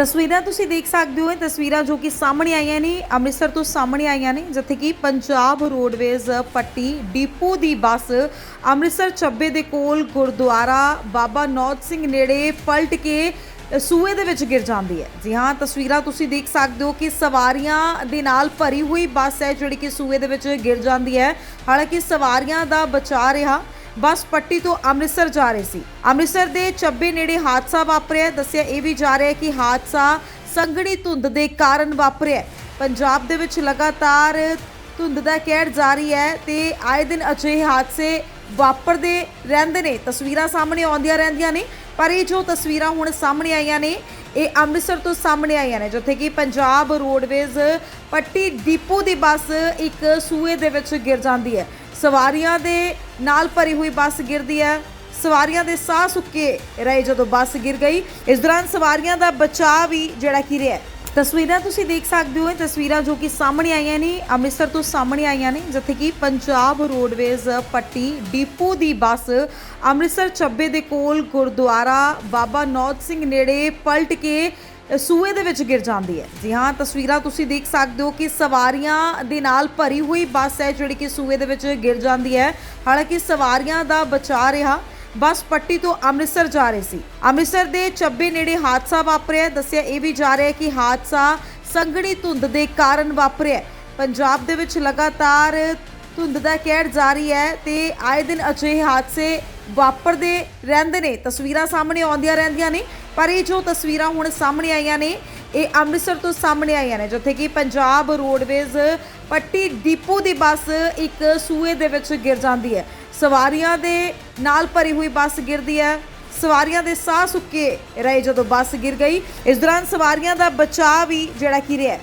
ਤਸਵੀਰਾਂ ਤੁਸੀਂ ਦੇਖ ਸਕਦੇ ਹੋ, ਇਹ ਤਸਵੀਰਾਂ ਜੋ ਕਿ ਸਾਹਮਣੇ ਆਈਆਂ ਨੇ, ਅੰਮ੍ਰਿਤਸਰ ਤੋਂ ਸਾਹਮਣੇ ਆਈਆਂ ਨੇ, ਜਿੱਥੇ ਕਿ ਪੰਜਾਬ ਰੋਡਵੇਜ਼ ਪੱਟੀ ਡਿਪੂ ਦੀ ਬੱਸ ਅੰਮ੍ਰਿਤਸਰ ਚੱਬੇ ਦੇ ਕੋਲ ਗੁਰਦੁਆਰਾ ਬਾਬਾ ਨੌਤ ਸਿੰਘ ਨੇੜੇ ਪਲਟ ਕੇ ਸੂਏ ਦੇ ਵਿੱਚ ਗਿਰ ਜਾਂਦੀ ਹੈ। ਜੀ ਹਾਂ, ਤਸਵੀਰਾਂ ਤੁਸੀਂ ਦੇਖ ਸਕਦੇ ਹੋ ਕਿ ਸਵਾਰੀਆਂ ਦੇ ਨਾਲ ਭਰੀ ਹੋਈ ਬੱਸ ਹੈ, ਜਿਹੜੀ ਕਿ ਸੂਏ ਦੇ ਵਿੱਚ ਗਿਰ ਜਾਂਦੀ ਹੈ। ਹਾਲਾਂਕਿ ਸਵਾਰੀਆਂ ਦਾ ਬਚਾ ਰਿਹਾ ਬੱਸ ਪੱਟੀ ਤੋਂ ਅੰਮ੍ਰਿਤਸਰ ਜਾ ਰਹੀ ਸੀ। ਅੰਮ੍ਰਿਤਸਰ ਦੇ ਚੱਬੇ ਨੇੜੇ ਹਾਦਸਾ ਵਾਪਰਿਆ। ਦੱਸਿਆ ਇਹ ਵੀ ਜਾ ਰਿਹਾ ਹੈ ਕਿ ਹਾਦਸਾ ਸੰਘਣੀ ਧੁੰਦ ਦੇ ਕਾਰਨ ਵਾਪਰਿਆ ਪੰਜਾਬ ਦੇ ਵਿੱਚ ਲਗਾਤਾਰ ਧੁੰਦ ਦਾ ਕਹਿਰ ਜਾਰੀ ਹੈ ਤੇ ਆਏ ਦਿਨ ਅਜਿਹੇ ਹਾਦਸੇ ਵਾਪਰਦੇ ਰਹਿੰਦੇ ਨੇ। ਤਸਵੀਰਾਂ ਸਾਹਮਣੇ ਆਉਂਦੀਆਂ ਰਹਿੰਦੀਆਂ ਨੇ, ਪਰ ਇਹ ਜੋ ਤਸਵੀਰਾਂ ਹੁਣ ਸਾਹਮਣੇ ਆਈਆਂ ਨੇ, ਇਹ ਅੰਮ੍ਰਿਤਸਰ ਤੋਂ ਸਾਹਮਣੇ ਆਈਆਂ ਨੇ, ਜਿੱਥੇ ਕਿ ਪੰਜਾਬ ਰੋਡਵੇਜ਼ ਪੱਟੀ ਡਿਪੂ ਦੀ ਬੱਸ ਇੱਕ ਸੂਏ ਦੇ ਵਿੱਚ ਗਿਰ ਜਾਂਦੀ ਹੈ। ਸਵਾਰੀਆਂ ਦੇ ਨਾਲ ਭਰੀ ਹੋਈ ਬੱਸ ਗਿਰਦੀ ਹੈ। ਸਵਾਰੀਆਂ ਦੇ ਸਾਹ ਸੁੱਕੇ ਰਹੇ ਜਦੋਂ ਬੱਸ ਗਿਰ ਗਈ। ਇਸ ਦੌਰਾਨ ਸਵਾਰੀਆਂ ਦਾ ਬਚਾਅ ਵੀ ਜਿਹੜਾ ਕੀ ਰਿਹਾ। ਤਸਵੀਰਾਂ ਤੁਸੀਂ ਦੇਖ ਸਕਦੇ ਹੋ। ਤਸਵੀਰਾਂ ਜੋ ਕਿ ਸਾਹਮਣੇ ਆਈਆਂ ਨੇ, ਅੰਮ੍ਰਿਤਸਰ ਤੋਂ ਸਾਹਮਣੇ ਆਈਆਂ ਨੇ, ਜਿੱਥੇ ਕਿ ਪੰਜਾਬ ਰੋਡਵੇਜ਼ ਪੱਟੀ ਡਿਪੂ ਦੀ ਬੱਸ ਅੰਮ੍ਰਿਤਸਰ ਚੱਬੇ ਦੇ ਕੋਲ ਗੁਰਦੁਆਰਾ ਬਾਬਾ ਨੌਤ ਸਿੰਘ ਨੇੜੇ ਪਲਟ ਕੇ ਸੂਏ ਦੇ ਵਿੱਚ ਗਿਰ ਜਾਂਦੀ ਹੈ। ਜੀ ਹਾਂ, ਤਸਵੀਰਾਂ ਤੁਸੀਂ ਦੇਖ ਸਕਦੇ ਹੋ ਕਿ ਸਵਾਰੀਆਂ ਦੇ ਨਾਲ ਭਰੀ ਹੋਈ ਬੱਸ ਹੈ, ਜਿਹੜੀ ਕਿ ਸੂਏ ਦੇ ਵਿੱਚ ਗਿਰ ਜਾਂਦੀ ਹੈ। ਹਾਲਾਂਕਿ ਸਵਾਰੀਆਂ ਦਾ ਬਚਾ ਰਿਹਾ। ਬੱਸ ਪੱਟੀ ਤੋਂ ਅੰਮ੍ਰਿਤਸਰ ਜਾ ਰਹੀ ਸੀ। ਅੰਮ੍ਰਿਤਸਰ ਦੇ ਚੱਬੇ ਨੇੜੇ ਹਾਦਸਾ ਵਾਪਰਿਆ ਦੱਸਿਆ ਇਹ ਵੀ ਜਾ ਰਿਹਾ ਹੈ ਕਿ ਹਾਦਸਾ ਸੰਘਣੀ ਧੁੰਦ ਦੇ ਕਾਰਨ ਵਾਪਰਿਆ ਪੰਜਾਬ ਦੇ ਵਿੱਚ ਲਗਾਤਾਰ ਧੁੰਦ ਦਾ ਕਹਿਰ ਜਾਰੀ ਹੈ ਤੇ ਆਏ ਦਿਨ ਅਜਿਹੇ ਹਾਦਸੇ ਵਾਪਰਦੇ ਰਹਿੰਦੇ ਨੇ। ਤਸਵੀਰਾਂ ਸਾਹਮਣੇ ਆਉਂਦੀਆਂ ਰਹਿੰਦੀਆਂ ਨੇ। ਪਰ ਇਹ ਜੋ ਤਸਵੀਰਾਂ ਹੁਣ ਸਾਹਮਣੇ ਆਈਆਂ ਨੇ, ਇਹ ਅੰਮ੍ਰਿਤਸਰ ਤੋਂ ਸਾਹਮਣੇ ਆਈਆਂ ਨੇ, ਜਿੱਥੇ ਕਿ ਪੰਜਾਬ ਰੋਡਵੇਜ਼ ਪੱਟੀ ਡਿਪੂ ਦੀ ਬੱਸ ਇੱਕ ਸੂਏ ਦੇ ਵਿੱਚ ਗਿਰ ਜਾਂਦੀ ਹੈ। ਸਵਾਰੀਆਂ ਦੇ ਨਾਲ ਭਰੀ ਹੋਈ ਬੱਸ ਗਿਰਦੀ ਹੈ। ਸਵਾਰੀਆਂ ਦੇ ਸਾਹ ਸੁੱਕੇ ਰਹੇ ਜਦੋਂ ਬੱਸ ਗਿਰ ਗਈ। ਇਸ ਦੌਰਾਨ ਸਵਾਰੀਆਂ ਦਾ ਬਚਾਅ ਵੀ ਜਿਹੜਾ ਕੀ ਰਿਹਾ